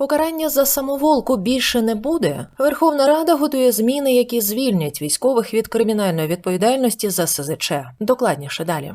Покарання за самоволку більше не буде. Верховна Рада готує зміни, які звільнять військових від кримінальної відповідальності за СЗЧ. Докладніше далі.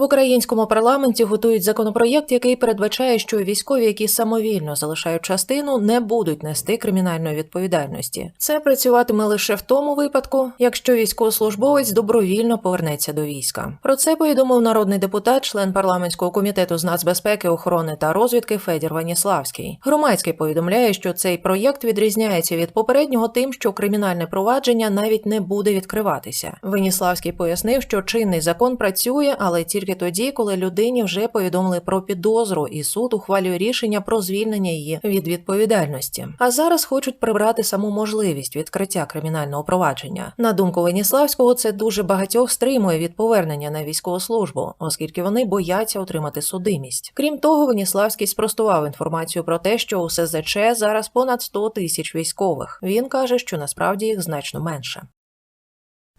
В українському парламенті готують законопроєкт, який передбачає, що військові, які самовільно залишають частину, не будуть нести кримінальної відповідальності. Це працюватиме лише в тому випадку, якщо військовослужбовець добровільно повернеться до війська. Про це повідомив народний депутат, член парламентського комітету з нацбезпеки, охорони та розвідки Федір Ваніславський. Громадський повідомляє, що цей проєкт відрізняється від попереднього тим, що кримінальне провадження навіть не буде відкриватися. Веніславський пояснив, що чинний закон працює, але тільки тоді, коли людині вже повідомили про підозру, і суд ухвалює рішення про звільнення її від відповідальності. А зараз хочуть прибрати саму можливість відкриття кримінального провадження. На думку Веніславського, це дуже багатьох стримує від повернення на військову службу, оскільки вони бояться отримати судимість. Крім того, Веніславський спростував інформацію про те, що у СЗЧ зараз понад 100 тисяч військових. Він каже, що насправді їх значно менше.